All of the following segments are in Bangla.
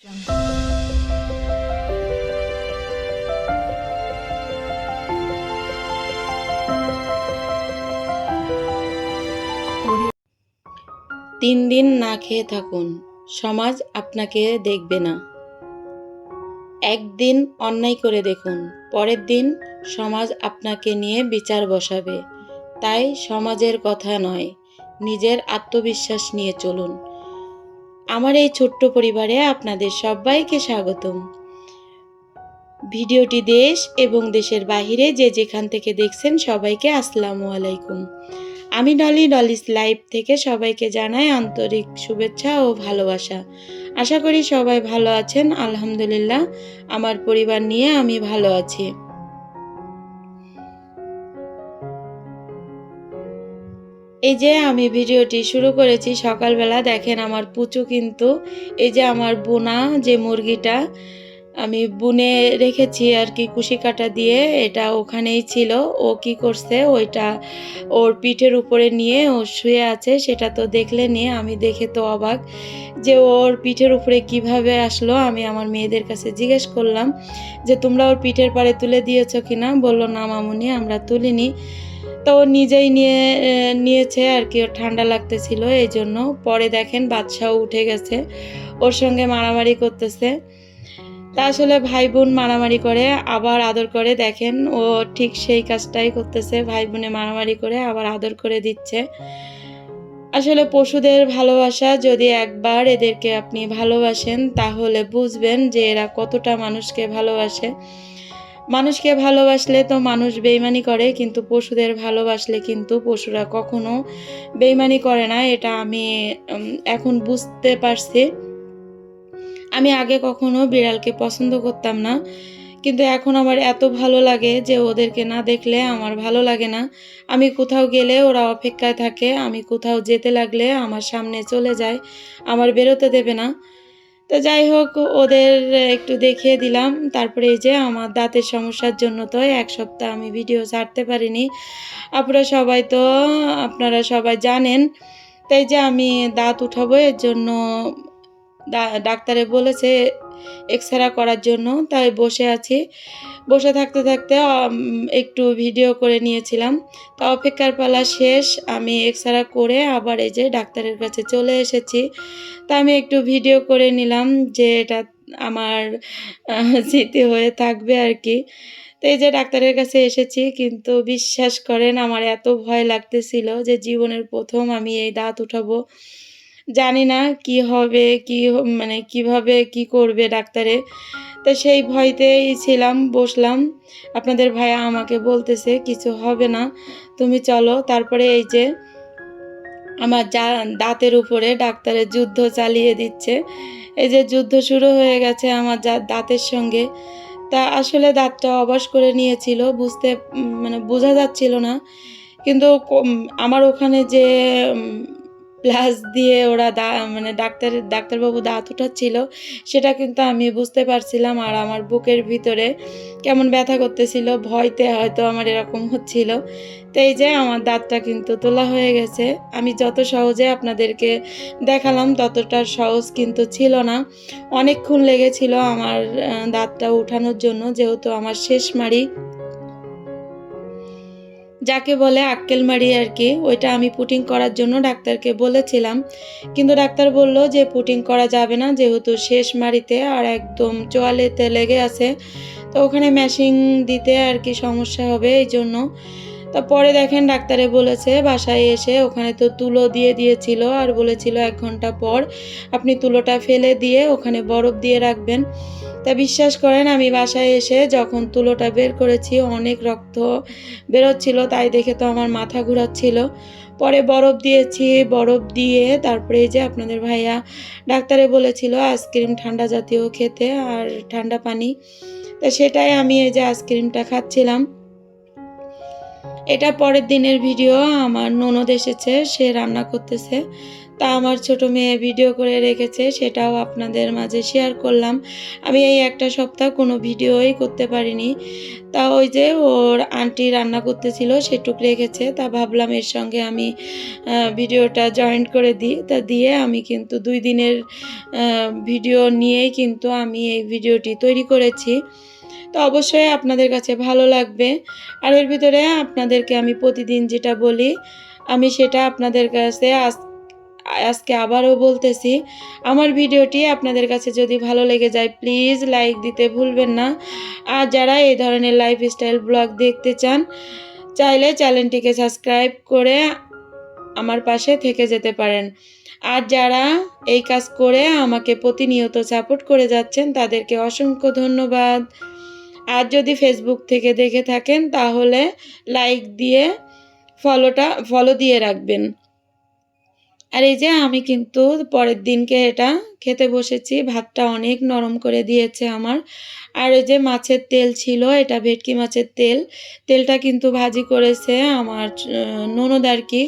তিন দিন না খেয়ে থাকুন, সমাজ আপনাকে দেখবে না। একদিন অন্যায় করে দেখুন, পরের দিন সমাজ আপনাকে নিয়ে বিচার বসাবে। তাই সমাজের কথা নয়, নিজের আত্মবিশ্বাস নিয়ে চলুন। আমার এই ছোট্ট পরিবারে আপনাদের সবাইকে স্বাগতম। ভিডিওটি দেশ এবং দেশের বাইরে যে যেখান থেকে দেখছেন সবাইকে আসসালামু আলাইকুম। আমি ডলি ডলিস লাইভ থেকে সবাইকে জানাই আন্তরিক শুভেচ্ছা ও ভালোবাসা। আশা করি সবাই ভালো আছেন, আলহামদুলিল্লাহ। আমার পরিবার নিয়ে আমি ভালো আছি। এই যে আমি ভিডিওটি শুরু করেছি, সকালবেলা দেখেন আমার পুচু কিন্তু, এই যে আমার বোনা, যে মুরগিটা, আমি বুনে রেখেছি আর কি কুশি কাটা দিয়ে, এটা ওখানেই ছিল, ও কি করছে, ওইটা ওর পিঠের উপরে নিয়ে ও শুয়ে আছে, সেটা তো দেখলে নিয়ে আমি দেখে তো অবাক যে ওর পিঠের উপরে কীভাবে আসলো, আমি আমার মেয়েদের কাছে জিজ্ঞেস করলাম যে, তোমরা ওর পিঠের পাড়ে তুলে দিয়েছ কিনা? বলল, না মামুনি, আমরা তুলিনি। তো নিজেই নিয়ে নিয়েছে আর কি, ওর ঠান্ডা লাগতেছিল, এই জন্য। পরে দেখেন বাদশাও উঠে গেছে, ওর সঙ্গে মারামারি করতেছে। তা আসলে ভাই বোন মারামারি করে, আবার আদর করে। দেখেন ও ঠিক সেই কাজটাই করতেছে ভাই বোনে মারামারি করে আবার আদর করে দিচ্ছে। আসলে পশুদের ভালোবাসা, যদি একবার এদেরকে আপনি ভালোবাসেন, তাহলে বুঝবেন যে এরা কতটা মানুষকে ভালোবাসে। মানুষকে ভালোবাসলে তো মানুষ বেইমানি করে, কিন্তু পশুদের ভালোবাসলে কিন্তু পশুরা কখনো বেইমানি করে না, এটা আমি এখন বুঝতে পারছি। আমি আগে কখনো বিড়ালকে পছন্দ করতাম না, কিন্তু এখন আমার এত ভালো লাগে যে ওদেরকে না দেখলে আমার ভালো লাগে না। আমি কোথাও গেলে ওরা অপেক্ষায় থাকে, আমি কোথাও যেতে লাগলে আমার সামনে চলে যায়, আমার বেরোতে দেবে না। তো যাই হোক, ওদের একটু দেখিয়ে দিলাম। তারপরে এই যে আমার দাঁতের সমস্যার জন্য তো এক সপ্তাহ আমি ভিডিও ছাড়তে পারিনি। আপনারা সবাই তো, আপনারা সবাই জানেন। তাই যে আমি দাঁত উঠাবো, এর জন্য ডাক্তারে বলেছে এক্সরে করার জন্য, তাই বসে আছি। বসে থাকতে থাকতে একটু ভিডিও করে নিয়েছিলাম। তা অপেক্ষার পালা শেষ, আমি এক্সরে করে আবার এই যে ডাক্তারের কাছে চলে এসেছি। তা আমি একটু ভিডিও করে নিলাম যে এটা আমার স্মৃতি হয়ে থাকবে আর কি। তো এই যে ডাক্তারের কাছে এসেছি, কিন্তু বিশ্বাস করেন, আমার এত ভয় লাগতেছিল যে জীবনের প্রথম আমি এই দাঁত উঠাবো। জানি না কি হবে, কি মানে কীভাবে কি করবে ডাক্তারে। তো সেই ভয়তেই ছিলাম, বসলাম। আপনাদের ভাইয়া আমাকে বলতেছে, কিছু হবে না, তুমি চলো। তারপরে এই যে আমার যা দাঁতের উপরে ডাক্তারের যুদ্ধ চালিয়ে দিচ্ছে। এই যে যুদ্ধ শুরু হয়ে গেছে আমার যা দাঁতের সঙ্গে। তা আসলে দাঁতটা অবাস করে নিয়েছিল, বুঝতে মানে বোঝা যাচ্ছিল না। কিন্তু আমার ওখানে যে প্লাস দিয়ে ওরা দা মানে ডাক্তার, ডাক্তারবাবু দাঁত উঠাচ্ছিল সেটা কিন্তু আমি বুঝতে পারছিলাম। আর আমার বুকের ভিতরে কেমন ব্যথা করতেছিল, ভয়তে হয়তো আমার এরকম হচ্ছিল। তো এই যে আমার দাঁতটা কিন্তু তোলা হয়ে গেছে। আমি যত সহজে আপনাদেরকে দেখালাম, ততটা সহজ কিন্তু ছিল না। অনেকক্ষণ লেগেছিল আমার দাঁতটা উঠানোর জন্য, যেহেতু আমার শেষ মাড়ি। যাকে বলে আক্কেল মারি আর কি, ওইটা আমি পুটিং করার জন্য ডাক্তারকে বলেছিলাম। কিন্তু ডাক্তার বলল যে পুটিং করা যাবে না, যেহেতু শেষ মারিতে আর একদম চোয়ালেতে লেগে আছে। তো ওখানে ম্যাশিং দিতে আর কি সমস্যা হবে এই জন্য তো পরে দেখেন ডাক্তারে বলেছে, বাসায় এসে ওখানে তো তুলো দিয়ে দিয়েছিল আর বলেছিল এক ঘণ্টা পর আপনি তুলোটা ফেলে দিয়ে ওখানে বরফ দিয়ে রাখবেন। তা বিশ্বাস করেন, আমি বাসায় এসে যখন তুলোটা বের করেছি, অনেক রক্ত বেরোচ্ছিল, তাই দেখে তো আমার মাথা ঘোরাচ্ছিল। পরে বরফ দিয়েছি, বরফ দিয়ে তারপরে যে আপনাদের ভাইয়া ডাক্তারে বলেছিল আইসক্রিম ঠান্ডা জাতীয় খেতে আর ঠান্ডা পানি। তা সেটাই আমি এই যে আইসক্রিমটা খাচ্ছিলাম। এটা পরের দিনের ভিডিও, আমার ননদ এসেছে, সে রান্না করতেছে। তা আমার ছোট মেয়ে ভিডিও করে রেখেছে, সেটাও আপনাদের মাঝে শেয়ার করলাম। আমি এই একটা সপ্তাহ কোনো ভিডিওই করতে পারিনি। তা ওই যে ওর আন্টি রান্না করতেছিল সেটুক রেখেছে। তা ভাবলাম এর সঙ্গে আমি ভিডিওটা জয়েন্ট করে দিই। তা দিয়ে আমি কিন্তু দুই দিনের ভিডিও নিয়েই কিন্তু আমি এই ভিডিওটি তৈরি করেছি। তো অবশ্যই আপনাদের কাছে ভালো লাগবে। আর এর ভিতরে আপনাদেরকে আমি প্রতিদিন যেটা বলি, আমি সেটা আপনাদের কাছে আজ, আজকে আবারও বলতেছি। আমার ভিডিওটি আপনাদের কাছে যদি ভালো লেগে যায়, প্লিজ লাইক দিতে ভুলবেন না। আর যারা এই ধরনের লাইফস্টাইল ব্লগ দেখতে চান, চাইলে চ্যানেলটিকে সাবস্ক্রাইব করে আমার পাশে থেকে যেতে পারেন। আর যারা এই কাজ করে আমাকে প্রতিনিয়ত সাপোর্ট করে যাচ্ছেন, তাদেরকে অসংখ্য ধন্যবাদ। আর যদি ফেসবুক থেকে দেখে থাকেন, তাহলে লাইক দিয়ে ফলোটা ফলো দিয়ে রাখবেন। আর এই যে আমি কিন্তু পরের দিনকে এটা খেতে বসেছি, ভাতটা অনেক নরম করে দিয়েছে আমার। আর ওই যে মাছের তেল ছিল, এটা ভেটকি মাছের তেল, তেলটা কিন্তু ভাজি করেছে আমার ননদ আর কি।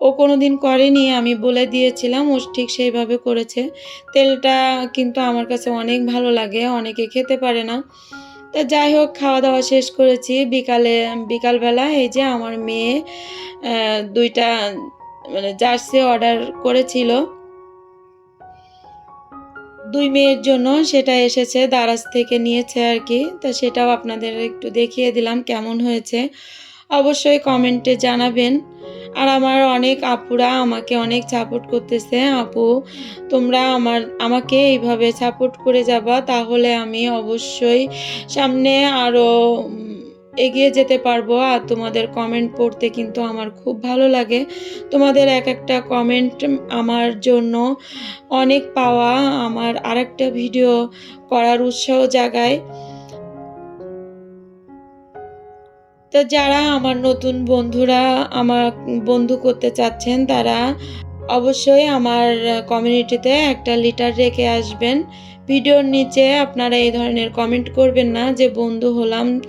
ও কোনো দিন করেনি, আমি বলে দিয়েছিলাম, ও ঠিক সেইভাবে করেছে। তেলটা কিন্তু আমার কাছে অনেক ভালো লাগে, অনেকে খেতে পারে না। তা যাই হোক, খাওয়া দাওয়া শেষ করেছি। বিকালে, বিকালবেলা এই যে আমার মেয়ে দুইটা মানে জার্সি অর্ডার করেছিল। দুই মেয়ের জন্য সেটা এসেছে, দারাজ থেকে নিয়েছে আর কি। তা সেটাও আপনাদের একটু দেখিয়ে দিলাম কেমন হয়েছে। অবশ্যই কমেন্টে জানাবেন। আর আমার অনেক আপুরা আমাকে অনেক সাপোর্ট করতেছে, আপু। তোমরা আমার, আমাকে এইভাবে সাপোর্ট করে যাবা, তাহলে আমি অবশ্যই সামনে আরও এগিয়ে যেতে পারব। আর তোমাদের কমেন্ট পড়তে কিন্তু আমার খুব ভালো লাগে। তোমাদের এক একটা কমেন্ট আমার জন্য অনেক পাওয়া আমার আরেকটা ভিডিও করার উৎসাহ জাগায়। তো যারা আমার নতুন বন্ধুরা, আমার বন্ধু করতে চাচ্ছেন, তারা অবশ্যই আমার কমিউনিটিতে একটা লিটার রেখে আসবেন। ভিডিওর নিচে আপনারা এই ধরনের কমেন্ট করবেন না যে, বন্ধু হলাম,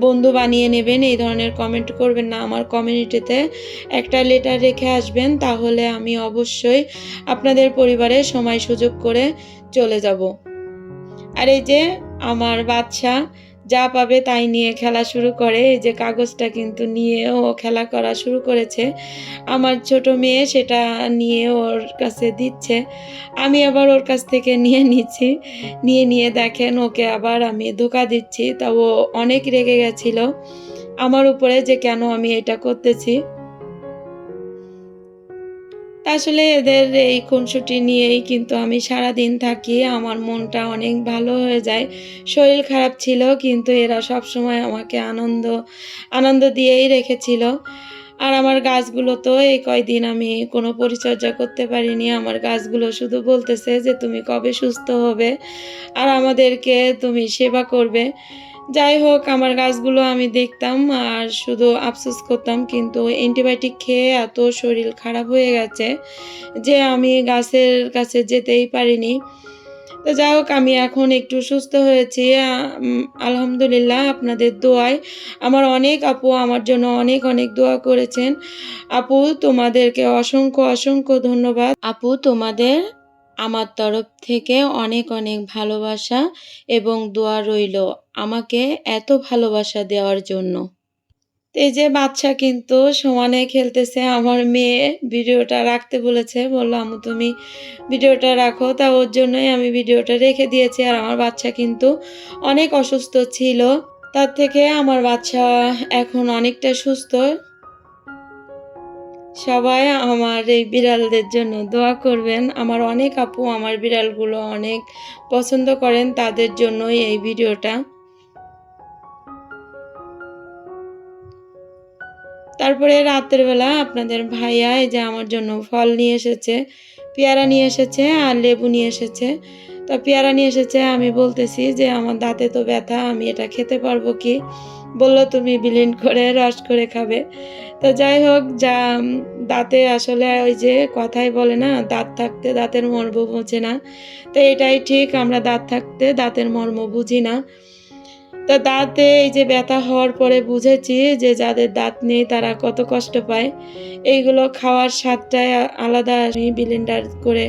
বন্ধু বানিয়ে নেবেন। এই ধরনের কমেন্ট করবেন না। আমার কমিউনিটিতে একটা লেটার রেখে আসবেন, তাহলে আমি অবশ্যই আপনাদের পরিবারে সময় সুযোগ করে চলে যাব। আর এই যে, আমার বাচ্চা যা পাবে তাই নিয়ে খেলা শুরু করে। এই যে কাগজটা কিন্তু নিয়ে ও খেলা করা শুরু করেছে। আমার ছোট মেয়ে সেটা নিয়ে ওর কাছে দিচ্ছে। আমি আবার ওর কাছ থেকে নিয়ে নিচ্ছি। নিয়ে নিয়ে দেখেন ওকে আবার আমি ধোকা দিচ্ছি। তা ও অনেক রেগে গেছিল। আমার উপরে যে কেন আমি এটা করতেছি? আসলে এদের এই খুনসুটি নিয়েই কিন্তু আমি সারা দিন থাকি। আমার মনটা অনেক ভালো হয়ে যায়। শরীর খারাপ ছিল, কিন্তু এরা সব সময় আমাকে আনন্দ আনন্দ দিয়েই রেখেছিল। আর আমার গাছগুলো তো এই কয়দিন আমি কোনো পরিচর্যা করতে পারিনি। আমার গাছগুলো শুধু বলতেছে যে, তুমি কবে সুস্থ হবে? আর আমাদেরকে তুমি সেবা করবে। যাই হোক, আমার গাছগুলো আমি দেখতাম আর শুধু আফসোস করতাম, কিন্তু অ্যান্টিবায়োটিক খেয়ে এত শরীর খারাপ হয়ে গেছে যে আমি গাছের কাছে যেতেই পারিনি। তো যাই হোক, আমি এখন একটু সুস্থ হয়েছি। আলহামদুলিল্লাহ আপনাদের দোয়ায়। আমার অনেক আপু আমার জন্য অনেক অনেক দোয়া করেছেন। আপু, তোমাদেরকে অসংখ্য অসংখ্য ধন্যবাদ। আপু, তোমাদের আমার তরফ থেকে অনেক অনেক ভালোবাসা এবং দোয়া রইল আমাকে এত ভালোবাসা দেওয়ার জন্য। এই যে বাচ্চা কিন্তু সমানে খেলতেছে, আমার মেয়ে ভিডিওটা রাখতে বলেছে, বলল তুমি ভিডিওটা রাখো। তা ওর জন্যই আমি ভিডিওটা রেখে দিয়েছি। আর আমার বাচ্চা কিন্তু অনেক অসুস্থ ছিল। তার থেকে আমার বাচ্চা এখন অনেকটা সুস্থ। সবাই আমার এই বিড়ালদের জন্য দোয়া করবেন। আমার অনেক আপু আমার বিড়ালগুলো অনেক পছন্দ করেন তাদের জন্যই এই ভিডিওটা। তারপরে রাতের বেলা আপনাদের ভাইয়া এই যে আমার জন্য ফল নিয়ে এসেছে, পেয়ারা নিয়ে এসেছে আর লেবু নিয়ে এসেছে। তো পেয়ারা নিয়ে এসেছে, আমি বলতেছি যে আমার দাঁতে তো ব্যথা, আমি এটা খেতে পারব কি? বলল, তুমি বিলীন করে, রস করে খাবে। তো যাই হোক, যা দাঁতে আসলে ওই যে কথাই বলে না, দাঁত থাকতে দাঁতের মর্ম বোঝে না। তো এটাই ঠিক, আমরা দাঁত থাকতে দাঁতের মর্ম বুঝি না। তা দাঁতে এই যে ব্যথা হওয়ার পরে বুঝেছি যে যাদের দাঁত নেই তারা কত কষ্ট পায়। এইগুলো খাওয়ার স্বাদটাই আলাদা, আমি ব্লেন্ডার করে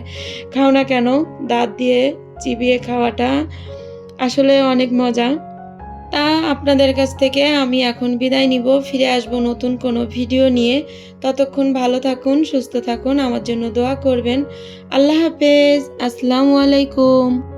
খাও না কেন? দাঁত দিয়ে চিবিয়ে খাওয়াটা আসলে অনেক মজা। তা আপনাদের কাছ থেকে আমি এখন বিদায় নিব। ফিরে আসব নতুন কোনো ভিডিও নিয়ে। ততক্ষণ ভালো থাকুন, সুস্থ থাকুন, আমার জন্য দোয়া করবেন। আল্লাহ হাফেজ। আসসালামু আলাইকুম।